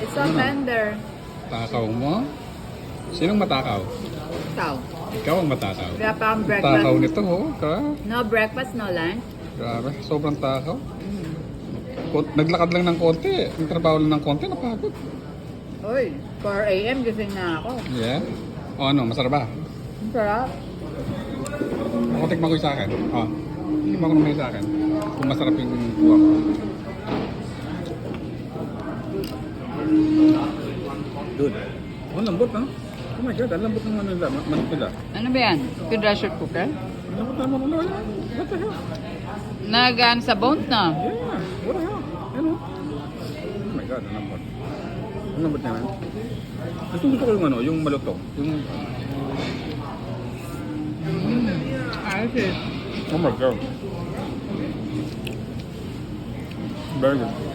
It's so tender. Takaw mo? Sinong matakaw? Ikaw. Ikaw ang matakaw. Kaya pa ang Takaw breakfast. nito, oh. Ka. No breakfast, no lunch. Grabe, sobrang takaw. Kon- Naglakad lang ng konti. Nagtrabaho lang ng konti, napagod. Uy, 4 a.m. gising na ako. Yeah? O ano, masarap ba? Ang sarap. Ako tikman ko yung sa akin. O, tikman ko naman yung sa akin. Kung masarap yung kuha ko. Dude, ang lambot ha? Oh my god, ang lambot ng ano nila, ma- manok nila. Ano ba yan? Pressure cooker? Ang lambot na manok nila. What the hell? Nagaan sa bones na. Yeah, what the hell? Ano? Oh my god, ang lambot. Ang lambot niya man. Gusto gusto ko yung ano, yung malutong. Yung... Eh. Oh my god. Very good.